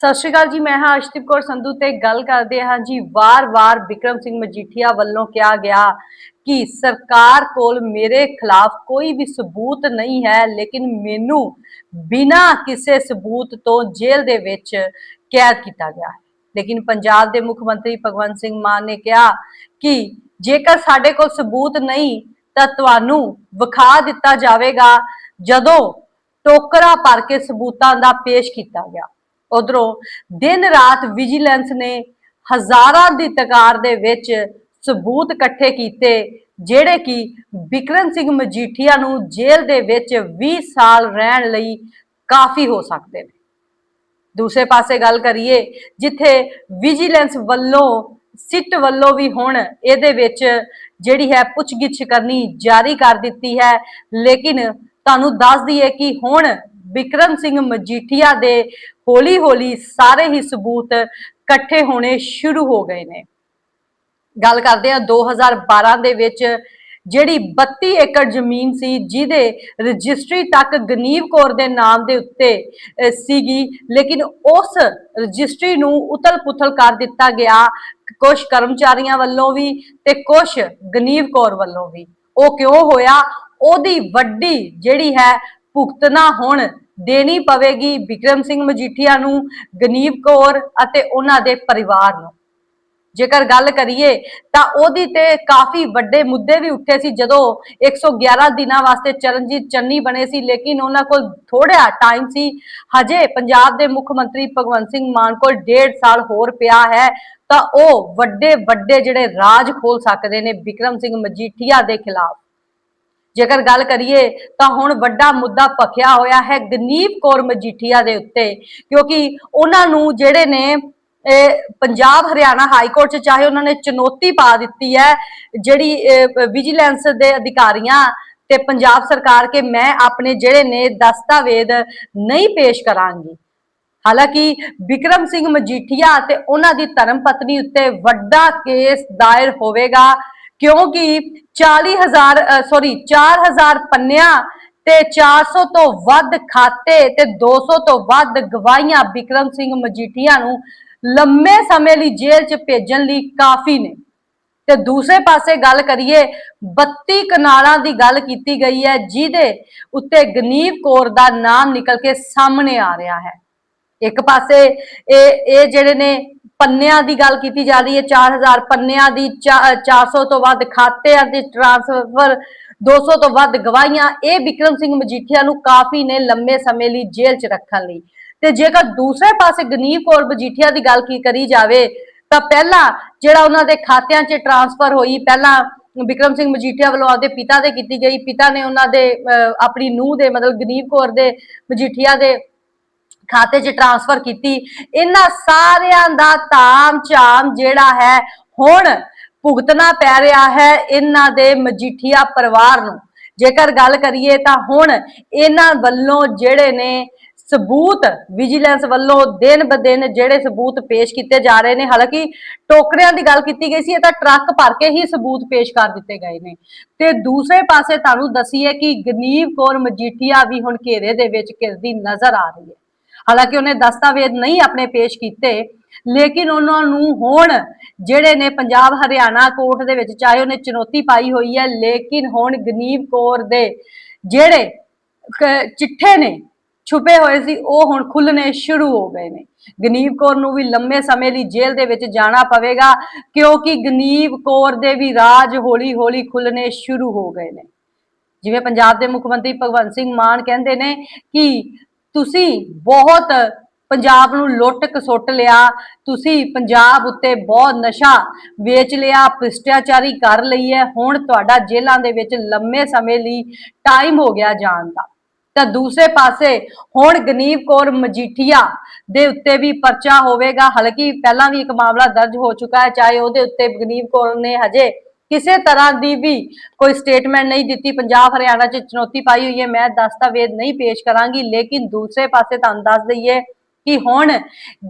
ਸਤਿ ਸ਼੍ਰੀ ਅਕਾਲ ਜੀ, ਮੈਂ ਹਾਂ ਅਸ਼ਦੀਪ ਕੌਰ ਸੰਧੂ ਤੇ ਗੱਲ ਕਰਦੇ ਹਾਂ ਜੀ ਵਾਰ-ਵਾਰ ਵਿਕਰਮ ਸਿੰਘ ਮਜੀਠੀਆ ਵੱਲੋਂ ਕਿਹਾ ਗਿਆ ਕਿ ਸਰਕਾਰ ਕੋਲ ਮੇਰੇ ਖਿਲਾਫ ਕੋਈ ਵੀ ਸਬੂਤ ਨਹੀਂ ਹੈ, ਲੇਕਿਨ ਮੈਨੂੰ ਬਿਨਾਂ ਕਿਸੇ ਸਬੂਤ ਤੋਂ ਜੇਲ੍ਹ ਦੇ ਵਿੱਚ ਕੈਦ ਕੀਤਾ ਗਿਆ ਹੈ। ਲੇਕਿਨ ਪੰਜਾਬ ਦੇ ਮੁੱਖ ਮੰਤਰੀ ਭਗਵੰਤ ਸਿੰਘ ਮਾਨ ਨੇ ਕਿਹਾ ਕਿ ਜੇਕਰ ਸਾਡੇ ਕੋਲ ਸਬੂਤ ਨਹੀਂ, ਤਾਂ ਤੁਹਾਨੂੰ ਵਿਖਾ ਦਿੱਤਾ ਜਾਵੇਗਾ ਜਦੋਂ ਟੋਕਰਾ ਭਰ ਕੇ ਸਬੂਤਾਂ ਦਾ ਪੇਸ਼ ਕੀਤਾ ਗਿਆ। ਉਧਰੋਂ ਦਿਨ ਰਾਤ ਵਿਜੀਲੈਂਸ ਨੇ ਹਜ਼ਾਰਾਂ ਦੀ ਤਕਾਰ ਦੇ ਵਿੱਚ ਸਬੂਤ ਇਕੱਠੇ ਕੀਤੇ, ਜਿਹੜੇ ਕਿ ਵਿਕਰਮ ਸਿੰਘ ਮਜੀਠੀਆ ਨੂੰ ਜੇਲ੍ਹ ਦੇ ਵਿੱਚ 20 ਸਾਲ ਰਹਿਣ ਲਈ ਕਾਫੀ ਹੋ ਸਕਦੇ ਨੇ। ਦੂਸਰੇ ਪਾਸੇ ਗੱਲ ਕਰੀਏ, ਜਿੱਥੇ ਵਿਜੀਲੈਂਸ ਵੱਲੋਂ, ਸਿੱਟ ਵੱਲੋਂ ਵੀ ਹੁਣ ਇਹਦੇ ਵਿੱਚ ਜਿਹੜੀ ਹੈ ਪੁੱਛਗਿੱਛ ਕਰਨੀ ਜਾਰੀ ਕਰ ਦਿੱਤੀ ਹੈ। ਲੇਕਿਨ ਤੁਹਾਨੂੰ ਦੱਸ ਦਈਏ ਕਿ ਹੁਣ ਬਿਕਰਮ ਸਿੰਘ ਮਜੀਠੀਆ ਦੇ ਹੌਲੀ-ਹੌਲੀ ਸਾਰੇ ਹੀ ਸਬੂਤ ਇਕੱਠੇ ਹੋਣੇ ਸ਼ੁਰੂ ਹੋ ਗਏ ਨੇ। ਗੱਲ ਕਰਦੇ ਆ 2012 ਦੇ ਵਿੱਚ ਜਿਹੜੀ 32 ਏਕੜ ਜ਼ਮੀਨ ਸੀ, ਜਿਹਦੇ ਰਜਿਸਟਰੀ ਤੱਕ ਗਨੀਵ ਕੌਰ ਦੇ ਨਾਮ ਦੇ ਉੱਤੇ ਸੀਗੀ, ਲੇਕਿਨ ਉਸ ਰਜਿਸਟਰੀ ਨੂੰ ਉਤਲ-ਪੁਤਲ ਕਰ ਦਿੱਤਾ ਗਿਆ ਕੁਝ ਕਰਮਚਾਰੀਆਂ ਵੱਲੋਂ ਵੀ ਤੇ ਕੁਝ ਗਨੀਵ ਕੌਰ ਵੱਲੋਂ ਵੀ। ਉਹ ਕਿਉਂ ਹੋਇਆ? ਉਹਦੀ ਵੱਡੀ ਜਿਹੜੀ ਹੈ ਭੁਗਤਣਾ ਹੁਣ ਦੇਣੀ ਪਵੇਗੀ ਵਿਕਰਮ ਸਿੰਘ ਮਜੀਠੀਆ ਨੂੰ, ਗਨੀਵ ਕੌਰ ਅਤੇ ਉਹਨਾਂ ਦੇ ਪਰਿਵਾਰ ਨੂੰ। ਜੇਕਰ ਗੱਲ ਕਰੀਏ, ਤਾਂ ਉਹਦੀ ਤੇ ਕਾਫੀ ਵੱਡੇ ਮੁੱਦੇ ਵੀ ਉੱਠੇ ਸੀ ਜਦੋਂ 111 ਦਿਨਾਂ ਵਾਸਤੇ ਚਰਨਜੀਤ ਚੰਨੀ ਬਣੇ ਸੀ, ਲੇਕਿਨ ਉਹਨਾਂ ਕੋਲ ਥੋੜਾ ਟਾਈਮ ਸੀ। ਹਜੇ ਪੰਜਾਬ ਦੇ ਮੁੱਖ ਮੰਤਰੀ ਭਗਵੰਤ ਸਿੰਘ ਮਾਨ ਕੋਲ ਡੇਢ ਸਾਲ ਹੋਰ ਪਿਆ ਹੈ, ਤਾਂ ਉਹ ਵੱਡੇ ਵੱਡੇ ਜਿਹੜੇ ਰਾਜ ਖੋਲ ਸਕਦੇ ਨੇ ਵਿਕਰਮ ਸਿੰਘ ਮਜੀਠੀਆ ਦੇ ਖਿਲਾਫ। ਜੇਕਰ ਗੱਲ ਕਰੀਏ ਤਾਂ ਹੁਣ ਵੱਡਾ ਮੁੱਦਾ ਭਖਿਆ ਹੋਇਆ ਹੈ ਗਨੀਪ ਕੌਰ ਮਜੀਠੀਆ ਦੇ ਉੱਤੇ, ਕਿਉਂਕਿ ਉਹਨਾਂ ਨੂੰ ਜਿਹੜੇ ਨੇ ਪੰਜਾਬ ਹਰਿਆਣਾ ਹਾਈ ਕੋਰਟ ਚ ਚਾਹੇ ਉਹਨਾਂ ਨੇ ਚੁਣੌਤੀ ਪਾ ਦਿੱਤੀ ਹੈ, ਜਿਹੜੀ ਵਿਜੀਲੈਂਸ ਦੇ ਅਧਿਕਾਰੀਆਂ ਤੇ ਪੰਜਾਬ ਸਰਕਾਰ ਕੇ ਮੈਂ ਆਪਣੇ ਜਿਹੜੇ ਨੇ ਦਸਤਾਵੇਜ਼ ਨਹੀਂ ਪੇਸ਼ ਕਰਾਂਗੀ। ਹਾਲਾਂਕਿ ਵਿਕਰਮ ਸਿੰਘ ਮਜੀਠੀਆ ਤੇ ਉਹਨਾਂ ਦੀ ਧਰਮ ਪਤਨੀ ਉੱਤੇ ਵੱਡਾ ਕੇਸ ਦਾਇਰ ਹੋਵੇਗਾ। ਕਿਉਂਕਿ 40000 ਸੌਰੀ 4000 ਪੰਨਿਆਂ ਤੇ 400 ਤੋਂ ਵੱਧ ਖਾਤੇ ਤੇ 200 ਤੋਂ ਵੱਧ ਗਵਾਹੀਆਂ ਵਿਕਰਮ ਸਿੰਘ ਮਜੀਠੀਆ ਨੂੰ ਲੰਮੇ ਸਮੇਂ ਲਈ ਜੇਲ੍ਹ 'ਚ ਭੇਜਣ ਲਈ ਕਾਫੀ ਨੇ। ਤੇ ਦੂਸਰੇ ਪਾਸੇ ਗੱਲ ਕਰੀਏ 32 ਕਨਾਲਾਂ ਦੀ ਗੱਲ ਕੀਤੀ ਗਈ ਹੈ, ਜਿਹਦੇ ਉੱਤੇ ਗਨੀਵ ਕੌਰ ਦਾ ਨਾਮ ਨਿਕਲ ਕੇ ਸਾਹਮਣੇ ਆ ਰਿਹਾ ਹੈ। ਇੱਕ ਪਾਸੇ ਇਹ ਇਹ ਜਿਹੜੇ ਨੇ ਪੰਨਿਆਂ ਦੀ ਗੱਲ ਕੀਤੀ ਜਾ ਰਹੀ ਹੈ 4000 ਪੰਨਿਆਂ ਦੀ 400 ਤੋਂ ਵੱਧ ਖਾਤਿਆਂ ਦੇ ਟ੍ਰਾਂਸਫਰ 200 ਤੋਂ ਵੱਧ ਗਵਾਹੀਆਂ। ਇਹ ਵਿਕਰਮ ਸਿੰਘ ਮਜੀਠੀਆ ਨੂੰ ਕਾਫੀ ਨੇ ਲੰਮੇ ਸਮੇਂ ਲਈ ਜੇਲ੍ਹ 'ਚ ਰੱਖਣ ਲਈ। ਤੇ ਜੇਕਰ ਦੂਸਰੇ ਪਾਸੇ ਗਨੀਵ ਕੌਰ ਮਜੀਠੀਆ ਦੀ ਗੱਲ ਕੀ ਕਰੀ ਜਾਵੇ ਤਾਂ ਪਹਿਲਾਂ ਜਿਹੜਾ ਉਹਨਾਂ ਦੇ ਖਾਤਿਆਂ 'ਚ ਟ੍ਰਾਂਸਫਰ ਹੋਈ ਪਹਿਲਾਂ ਵਿਕਰਮ ਸਿੰਘ ਮਜੀਠੀਆ ਵੱਲੋਂ ਆਪਦੇ ਪਿਤਾ ਦੇ ਕੀਤੀ ਗਈ। ਪਿਤਾ ਨੇ ਉਹਨਾਂ ਦੇ ਅਹ, ਆਪਣੀ ਨੂੰਹ ਦੇ ਮਤਲਬ ਗਨੀਵ ਕੌਰ ਦੇ ਮਜੀਠੀਆ ਦੇ ਖਾਤੇ 'ਚ ਟ੍ਰਾਂਸਫਰ ਕੀਤੀ, ਇਹਨਾਂ ਸਾਰਿਆਂ ਦਾ ਤਾਮ ਝਾਮ ਜਿਹੜਾ ਹੈ ਹੁਣ ਭੁਗਤਣਾ ਪੈ ਰਿਹਾ ਹੈ ਇਹਨਾਂ ਦੇ ਮਜੀਠੀਆ ਪਰਿਵਾਰ ਨੂੰ। ਜੇਕਰ ਗੱਲ ਕਰੀਏ ਤਾਂ ਹੁਣ ਇਹਨਾਂ ਵੱਲੋਂ ਜਿਹੜੇ ਨੇ ਸਬੂਤ ਵਿਜੀਲੈਂਸ ਵੱਲੋਂ ਦਿਨ ਬ ਦਿਨ ਜਿਹੜੇ ਸਬੂਤ ਪੇਸ਼ ਕੀਤੇ ਜਾ ਰਹੇ ਨੇ, ਹਾਲਾਂਕਿ ਟੋਕਰਿਆਂ ਦੀ ਗੱਲ ਕੀਤੀ ਗਈ ਸੀ, ਇਹ ਤਾਂ ਟਰੱਕ ਭਰ ਕੇ ਹੀ ਸਬੂਤ ਪੇਸ਼ ਕਰ ਦਿੱਤੇ ਗਏ ਨੇ। ਤੇ ਦੂਸਰੇ ਪਾਸੇ ਤੁਹਾਨੂੰ ਦਸੀਏ ਕਿ ਗਨੀਵ ਕੌਰ ਮਜੀਠੀਆ ਵੀ ਹੁਣ ਘੇਰੇ ਦੇ ਵਿੱਚ ਘਿਰਦੀ ਨਜ਼ਰ ਆ ਰਹੀ ਹੈ। ਹਾਲਾਂਕਿ ਉਹਨੇ ਦਸਤਾਵੇਜ਼ ਨਹੀਂ ਆਪਣੇ ਪੇਸ਼ ਕੀਤੇ, ਲੇਕਿਨ ਉਹਨਾਂ ਨੂੰ ਹੁਣ ਜਿਹੜੇ ਨੇ ਪੰਜਾਬ ਹਰਿਆਣਾ ਕੋਰਟ ਦੇ ਵਿੱਚ ਚਾਹੇ ਉਹਨੇ ਚੁਣੌਤੀ ਪਾਈ ਹੋਈ ਹੈ, ਲੇਕਿਨ ਹੁਣ ਗਨੀਵ ਕੌਰ ਦੇ ਜਿਹੜੇ ਚਿੱਠੇ ਨੇ ਛੁਪੇ ਹੋਏ ਸੀ, ਉਹ ਹੁਣ ਖੁੱਲਣੇ ਸ਼ੁਰੂ ਹੋ ਗਏ ਨੇ। ਗਨੀਵ ਕੌਰ ਨੂੰ ਵੀ ਲੰਮੇ ਸਮੇਂ ਲਈ ਜੇਲ੍ਹ ਦੇ ਵਿੱਚ ਜਾਣਾ ਪਵੇਗਾ, ਕਿਉਂਕਿ ਗਨੀਵ ਕੌਰ ਦੇ ਵੀ ਰਾਜ ਹੌਲੀ-ਹੌਲੀ ਖੁੱਲਣੇ ਸ਼ੁਰੂ ਹੋ ਗਏ ਨੇ। ਜਿਵੇਂ ਪੰਜਾਬ ਦੇ ਮੁੱਖ ਮੰਤਰੀ ਭਗਵੰਤ ਸਿੰਘ ਮਾਨ ਕਹਿੰਦੇ ਨੇ ਕਿ ਤੁਸੀਂ ਬਹੁਤ ਪੰਜਾਬ ਨੂੰ ਲੁੱਟ ਕਸੁੱਟ ਲਿਆ, ਤੁਸੀਂ ਪੰਜਾਬ ਉੱਤੇ ਬਹੁਤ ਨਸ਼ਾ ਵੇਚ ਲਿਆ, ਭ੍ਰਿਸ਼ਟਾਚਾਰੀ ਕਰ ਲਈ ਹੈ, ਹੁਣ ਤੁਹਾਡਾ ਜੇਲ੍ਹਾਂ ਦੇ ਵਿੱਚ ਲੰਮੇ ਸਮੇਂ ਲਈ ਟਾਈਮ ਹੋ ਗਿਆ ਜਾਣ ਦਾ। ਤਾਂ ਦੂਸਰੇ ਪਾਸੇ ਹੁਣ ਗਨੀਵ ਕੌਰ ਮਜੀਠੀਆ ਦੇ ਉੱਤੇ ਵੀ ਪਰਚਾ ਹੋਵੇਗਾ, ਹਾਲਾਂਕਿ ਪਹਿਲਾਂ ਵੀ ਇੱਕ ਮਾਮਲਾ ਦਰਜ ਹੋ ਚੁੱਕਾ ਹੈ, ਚਾਹੇ ਉਹਦੇ ਉੱਤੇ ਗਨੀਵ ਕੌਰ ਨੇ ਹਜੇ ਕਿਸੇ ਤਰ੍ਹਾਂ ਦੀ ਵੀ ਕੋਈ ਸਟੇਟਮੈਂਟ ਨਹੀਂ ਦਿੱਤੀ। ਪੰਜਾਬ, ਹਰਿਆਣਾ 'ਚ ਚੁਣੌਤੀ ਪਾਈ ਹੋਈ ਹੈ। ਮੈਂ ਦਸਤਾਵੇਜ਼ ਨਹੀਂ ਪੇਸ਼ ਕਰਾਂਗੀ, ਲੇਕਿਨ ਦੂਸਰੇ ਪਾਸੇ ਤੁਹਾਨੂੰ ਦੱਸ ਦਈਏ ਕਿ ਹੁਣ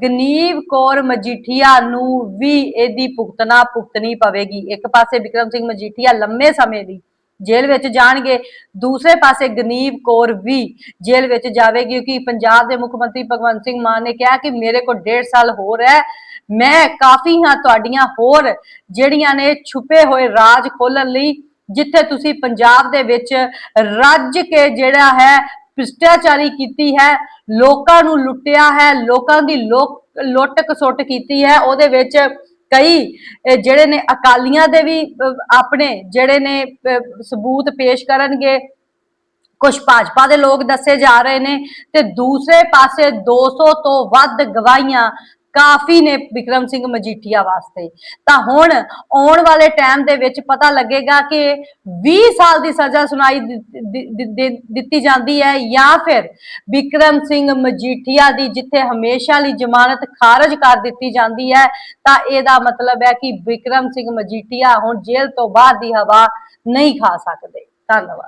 ਗਨੀਵ ਕੌਰ ਮਜੀਠੀਆ ਨੂੰ ਵੀ ਇਹਦੀ ਭੁਗਤਣਾ ਭੁਗਤਣੀ ਪਵੇਗੀ। ਇੱਕ ਪਾਸੇ ਵਿਕਰਮ ਸਿੰਘ ਮਜੀਠੀਆ ਲੰਮੇ ਸਮੇਂ ਦੀ ਜੇਲ੍ਹ ਵਿੱਚ ਜਾਣਗੇ। ਦੂਸਰੇ ਪਾਸੇ ਗਨੀਵ ਕੌਰ ਵੀ ਜੇਲ੍ਹ ਵਿੱਚ ਜਾਵੇਗੀ ਕਿਉਂਕਿ ਪੰਜਾਬ ਦੇ ਮੁੱਖ ਮੰਤਰੀ ਭਗਵੰਤ ਸਿੰਘ ਮਾਨ ਨੇ ਕਿਹਾ ਕਿ ਮੇਰੇ ਕੋਲ 1.5 ਸਾਲ ਹੋਰ ਹੈ। ਮੈਂ ਕਾਫੀ ਹਾਂ ਤੁਹਾਡੀਆਂ ਹੋਰ ਜਿਹੜੀਆਂ ਨੇ ਛੁਪੇ ਹੋਏ ਰਾਜ ਖੋਲਣ ਲਈ, ਜਿੱਥੇ ਤੁਸੀਂ ਪੰਜਾਬ ਦੇ ਵਿੱਚ ਰੱਜ ਕੇ ਜਿਹੜਾ ਹੈ ਭ੍ਰਿਸ਼ਟਾਚਾਰੀ ਕੀਤੀ ਹੈ, ਲੋਕਾਂ ਨੂੰ ਲੁੱਟਿਆ ਹੈ, ਲੋਕਾਂ ਦੀ ਲੋਕ ਲੁੱਟ ਕਸੁੱਟ ਕੀਤੀ ਹੈ, ਉਹਦੇ ਵਿੱਚ ਕਈ ਜਿਹੜੇ ਨੇ ਅਕਾਲੀਆਂ ਦੇ ਵੀ ਅਹ, ਆਪਣੇ ਜਿਹੜੇ ਨੇ ਸਬੂਤ ਪੇਸ਼ ਕਰਨਗੇ ਕੁਝ ਭਾਜਪਾ ਦੇ ਲੋਕ ਦੱਸੇ ਜਾ ਰਹੇ ਨੇ ਤੇ ਦੂਸਰੇ ਪਾਸੇ 200 ਤੋਂ ਵੱਧ ਗਵਾਹੀਆਂ ਕਾਫੀ ਨੇ ਵਿਕਰਮ ਸਿੰਘ ਮਜੀਠੀਆ ਵਾਸਤੇ। ਤਾਂ ਹੁਣ ਆਉਣ ਵਾਲੇ ਟਾਈਮ ਦੇ ਵਿੱਚ ਪਤਾ ਲੱਗੇਗਾ ਕਿ 20 ਸਾਲ ਦੀ ਸਜ਼ਾ ਸੁਣਾਈ ਦਿੱਤੀ- ਜਾਂਦੀ ਹੈ ਜਾਂ ਫਿਰ ਵਿਕਰਮ ਸਿੰਘ ਮਜੀਠੀਆ ਦੀ ਜਿੱਥੇ ਹਮੇਸ਼ਾ ਲਈ ਜ਼ਮਾਨਤ ਖਾਰਜ ਕਰ ਦਿੱਤੀ ਜਾਂਦੀ ਹੈ, ਤਾਂ ਇਹਦਾ ਮਤਲਬ ਹੈ ਕਿ ਵਿਕਰਮ ਸਿੰਘ ਮਜੀਠੀਆ ਹੁਣ ਜੇਲ੍ਹ ਤੋਂ ਬਾਹਰ ਦੀ ਹਵਾ ਨਹੀਂ ਖਾ ਸਕਦੇ। ਧੰਨਵਾਦ।